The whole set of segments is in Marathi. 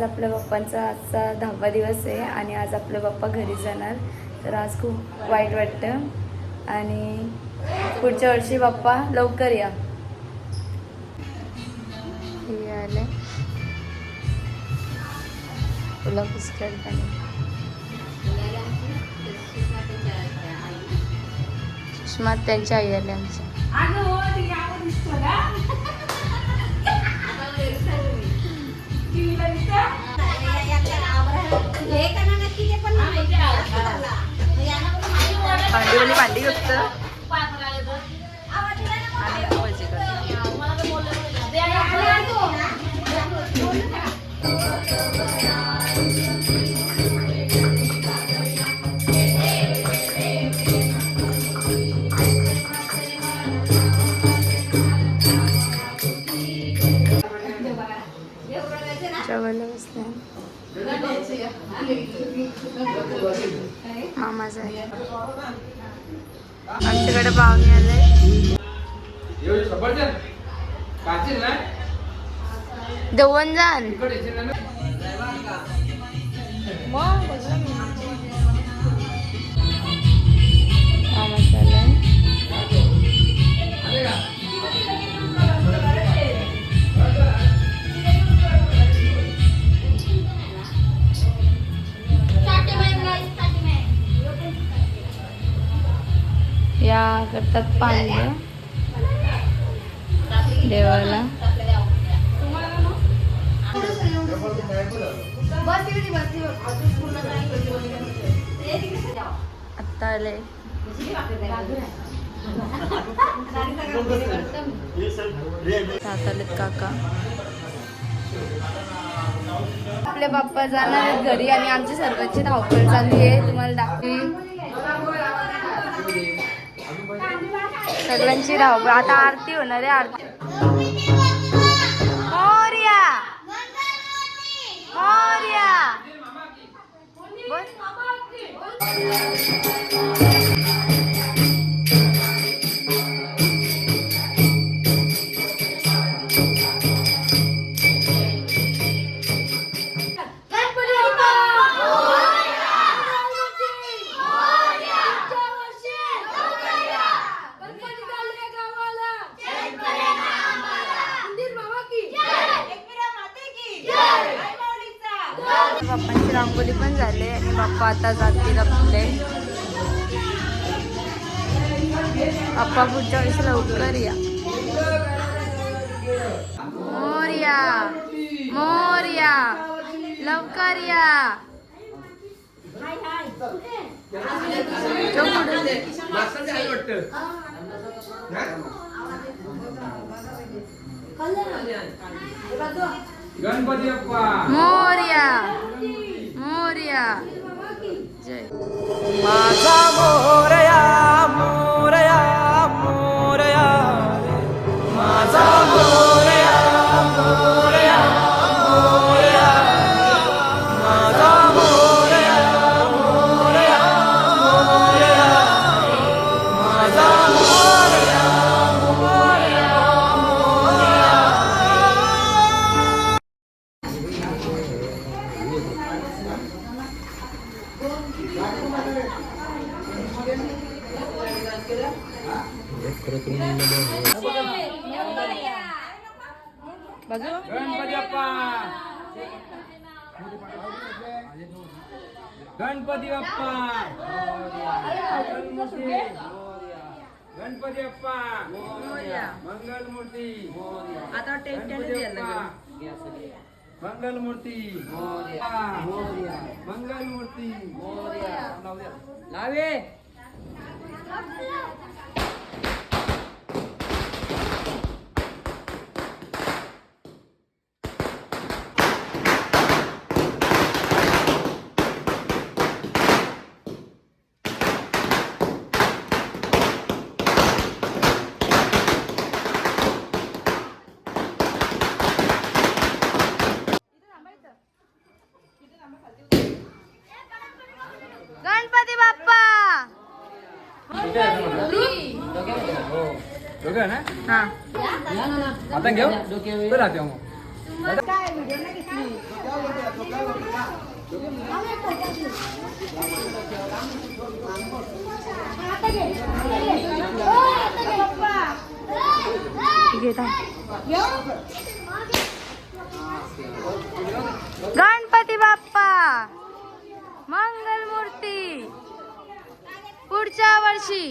आज आपल्या बाप्पांचा आजचा दहावा दिवस आहे आणि आज आपले बाप्पा घरी जाणार. तर आज खूप वाईट वाटतं. आणि पुढच्या वर्षी बाप्पा लवकर या. हे आले तुला सुषमा त्यांच्या आई आल्या आमच्या. भांडीवाली भांडी फक्त आणि मामाचा आमच्याकडे पाहुणे आले. एवढी सफरचंद? काचील ना? दवण जाण इकडे करतात पाणी. देवाला. आत्ता आले. सात आलेत काका. आपले बाप्पा जाणार आहेत घरी आणि आमची सर्वांची धावपळ चालू आहे. तुम्हाला दाखवी सगळ्यांची राहू. आता आरती होणार आहे आरती. मोरया! मोरया! बोल रांगोली पण झाली आणि बाप्पा आता जातील आपले. बाप्पा पुढच्या वेळेस लवकर या. मोरया मोरया लवकर या. गणपती बाप्पा. मोरया मोरया. जय. माझा मोरया गणपती बाप्पा मंगलमूर्ती. आता मंगलमूर्ती. मंगलमूर्ती. लावे गणपती बाप्पा दोघं ना हा आता घेऊ? तो राहते मग. गणपती बाप्पा मंगल मूर्ती पुढच्या वर्षी.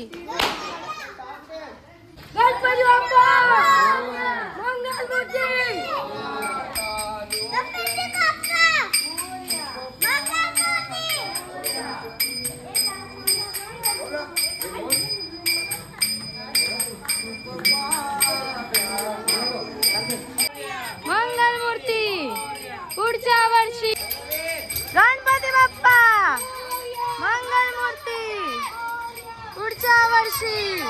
वर्षी.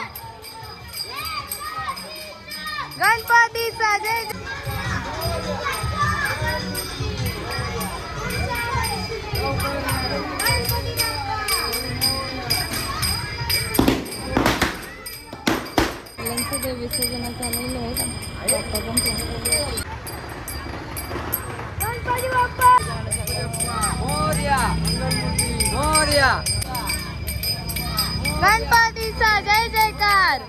गणपतीचा जय विसर्जनाचा आलेलो गणपती बाप्पा. गणपतीचा जय जयकार.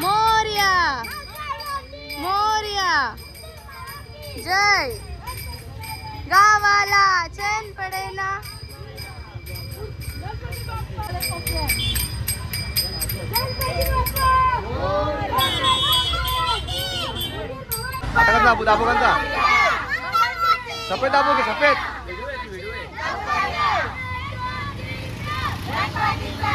मोर्या. मोर्या. जय. गावाला चैन पडेना आता दाबू दाबू सफेद दाबू की सफेद?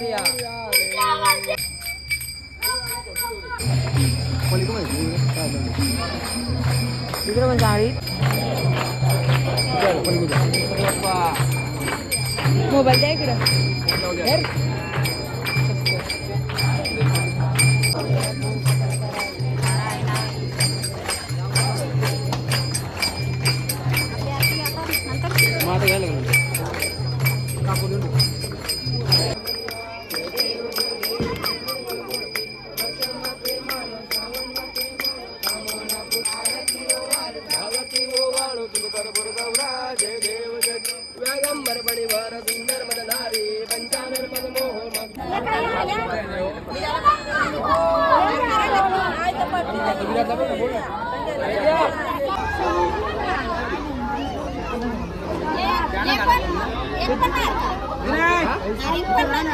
मोर्या तिकडे पण बाप्पा मोबाईल द्या इकडं. माझं घ्यायला लागलं.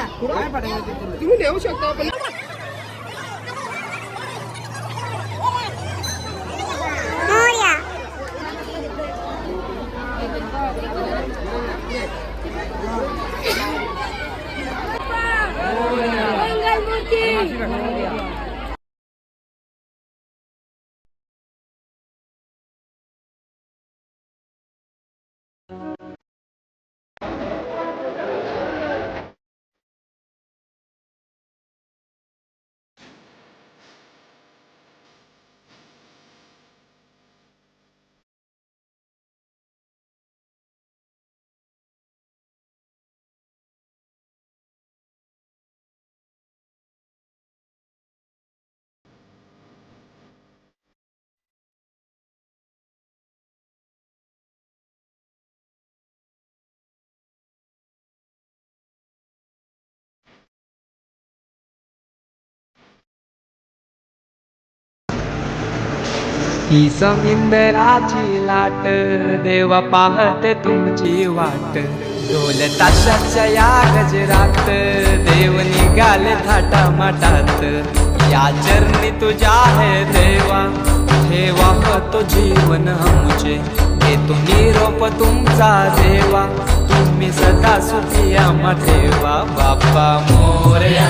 तुम्ही नेऊ शकता पण ही समिंदराची लाट देवा पाहते तुमची वाट. ढोल ताशाच्या या गजरात देव निघाले थाटा माटात या चरणी तुझ्या आहे देवा ठेवा तो जीवन आमचे. घेतो निरोप तुमचा देवा तुम्ही सदा सुखी आम्हा ठेवा. बाप्पा मोरया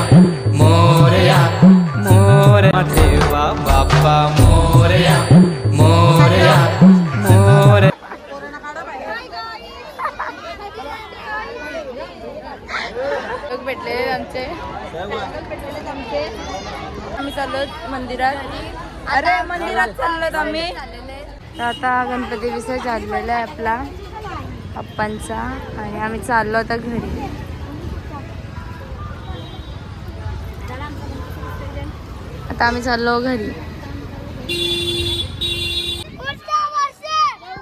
मोरया मोर ठेवा. बाप्पा मोरया मंदिरात. अरे मंदिरात चाललो आम्ही. आता गणपती विसर्जन झालेला आहे आपला पप्पांचा. आणि आम्ही चाललो आता घरी. आता आम्ही चाललो घरी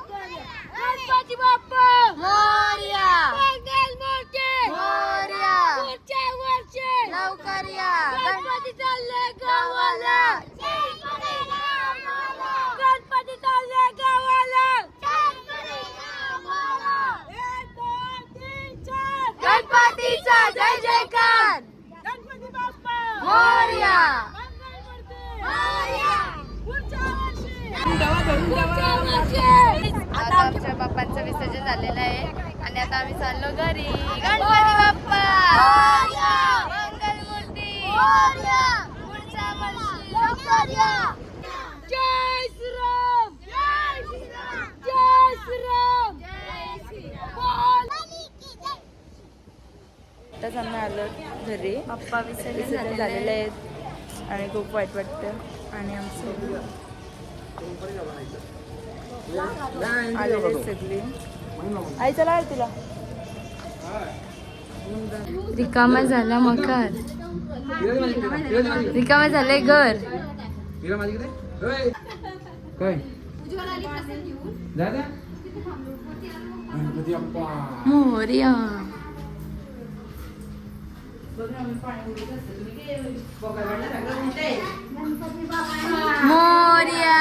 गणपती बाप्पा मोरया मंगल मूर्ती मोरया पुढच्या वर्षी लवकर या गणपती चालले गावाला गणपती चालले गावाला एक, दोन, तीन, चार. गणपतीचा जय जयकार. गणपती बाप्पा. मोरया. मंगल मूर्ती मोरया. पुढच्या वर्षी. पुढच्या वर्षी. आता आमच्या बाप्पांचं विसर्जन झालेलं आहे. आणि आता आम्ही चाललो घरी. गणपती बाप्पा. मंगल मूर्ती पुढच्या वर्षी जय श्रीराम जय श्रीराम जय श्रीराम जय श्रीराम आताच आम्ही आलो घरी. बाप्पा विसर्जन झालेले आहेत. आणि खूप वाईट वाटतं. आणि आमचं आलेले सगळे. आई चला आहे तुला. रिकामा झाला मकार. रिकामा झालंय घर. काय? मोर्या मोर्या.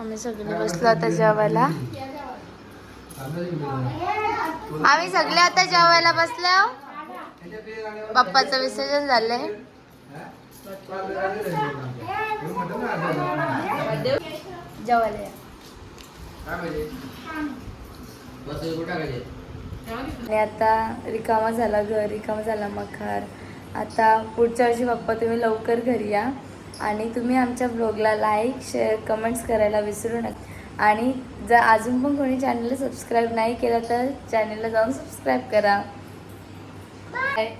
आम्ही सगळे बसलो आता जेवायला. आम्ही सगळे आता जेवायला बसलो. बाप्पाचं विसर्जन झालंय. जेवायला आता रिकामा झाला घर रिकामा झाला मखार. आता पुढच्या वर्षी बाप्पा तुम्ही लवकर घरी या. आणि तुम्ही आमच्या ब्लॉगला लाईक शेअर कमेंट्स करायला विसरू नका. आणि जर अजून पण कोणी चॅनलला सबस्क्राईब नाही केलं तर चॅनलला जाऊन सबस्क्राईब करा. बाय